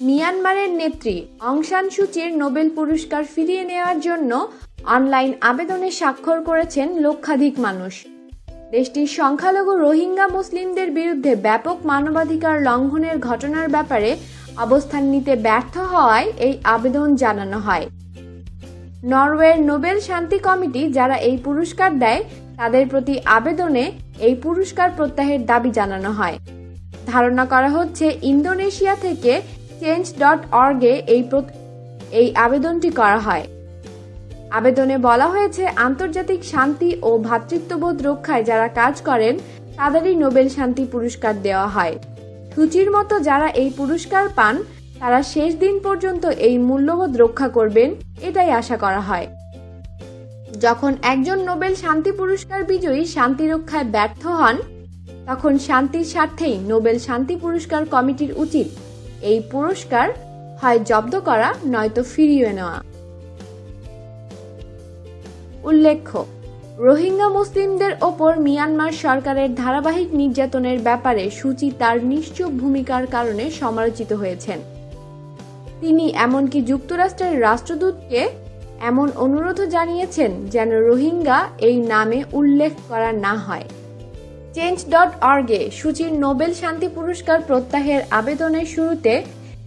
মিয়ানমারের নেত্রী অংসান সুচির নোবেল পুরস্কার ফিরিয়ে নেওয়ার জন্য অনলাইন আবেদনে স্বাক্ষর করেছেন লক্ষাধিক মানুষ। দেশটির সংখ্যালঘু রোহিঙ্গা মুসলিমদের বিরুদ্ধে ব্যাপক মানবাধিকার লঙ্ঘনের ঘটনার ব্যাপারে অবস্থান নিতে ব্যর্থ হওয়ায় এই আবেদন জানানো হয়। নরওয়ের নোবেল শান্তি কমিটি যারা এই পুরস্কার দেয়, তাদের প্রতি আবেদনে এই পুরস্কার প্রত্যাহের দাবি জানানো হয়। ধারণা করা হচ্ছে, ইন্দোনেশিয়া থেকে চেঞ্জ ডট অর্গে এই এই আবেদনটি করা হয়। আবেদনে বলা হয়েছে, আন্তর্জাতিক শান্তি ও ভ্রাতৃত্ববোধ রক্ষায় যারা কাজ করেন, তাদেরই নোবেল শান্তি পুরস্কার দেওয়া হয়। সূচির মতো যারা এই পুরস্কার পান, তারা শেষ দিন পর্যন্ত এই মূল্যবোধ রক্ষা করবেন, এটাই আশা করা হয়। যখন একজন নোবেল শান্তি পুরস্কার বিজয়ী শান্তি রক্ষায় ব্যর্থ হন, তখন শান্তির স্বার্থেই নোবেল শান্তি পুরস্কার কমিটির উচিত। এই পুরস্কার হয় জব্দ করা, নয়তো ফিরিয়ে নেওয়া। উল্লেখ্য, রোহিঙ্গা মুসলিমদের ওপর মিয়ানমার সরকারের ধারাবাহিক নির্যাতনের ব্যাপারে সূচি তার নিশ্চুপ ভূমিকার কারণে সমালোচিত হয়েছেন। তিনি এমনকি যুক্তরাষ্ট্রের রাষ্ট্রদূতকে এমন অনুরোধও জানিয়েছেন যেন রোহিঙ্গা এই নামে উল্লেখ করা না হয়। চেঞ্জ ডট অর্গে সূচির নোবেল শান্তি পুরস্কার প্রত্যাহের আবেদনের শুরুতে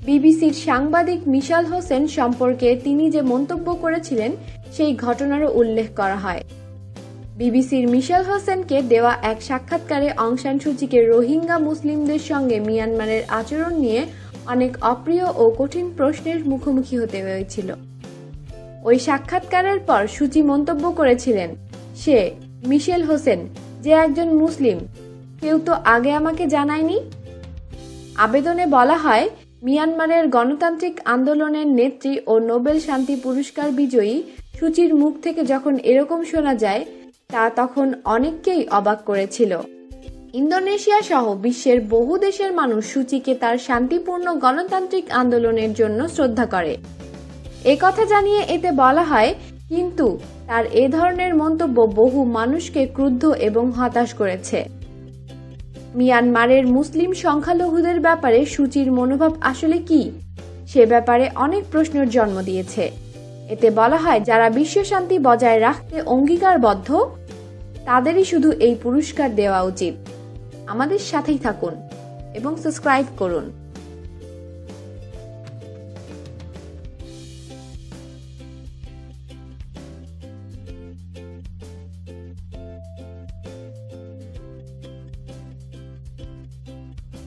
বিবিসির সাংবাদিক মিশাল হোসেন সম্পর্কে তিনি যে মন্তব্য করেছিলেন, সেই ঘটনারও উল্লেখ করা হয়। বিবিসির মিশাল হোসেনকে দেওয়া এক সাক্ষাৎকারে অংশান সূচিকে রোহিঙ্গা মুসলিমদের সঙ্গে মিয়ানমারের আচরণ নিয়ে অনেক অপ্রিয় ও কঠিন প্রশ্নের মুখোমুখি হতে হয়েছিল। ওই সাক্ষাৎকারের পর সূচি মন্তব্য করেছিলেন, সে, মিশেল হোসেন যে একজন মুসলিম, কেউ তো আগে আমাকে জানায়নি? আবেদনে বলা হয়, মিয়ানমারের গণতান্ত্রিক আন্দোলনের নেত্রী ও নোবেল শান্তি পুরস্কার বিজয়ী সূচির মুখ থেকে যখন এরকম শোনা যায়, তা তখন অনেককেই অবাক করেছিল। ইন্দোনেশিয়া সহ বিশ্বের বহু দেশের মানুষ সূচিকে তার শান্তিপূর্ণ গণতান্ত্রিক আন্দোলনের জন্য শ্রদ্ধা করে। কথা জানিয়ে এতে বলা হয় কিন্তু তার এ ধরনের মন্তব্য বহু মানুষকে ক্রুদ্ধ এবং হতাশ করেছে। মিয়ানমারের মুসলিম সংখ্যালঘুদের ব্যাপারে সূচির মনোভাব আসলে কি? সে ব্যাপারে অনেক প্রশ্নের জন্ম দিয়েছে। এতে বলা হয়, যারা বিশ্ব শান্তি বজায় রাখতে অঙ্গীকারবদ্ধ, তাদেরই শুধু এই পুরস্কার দেওয়া উচিত। আমাদের সাথেই থাকুন এবং সাবস্ক্রাইব করুন।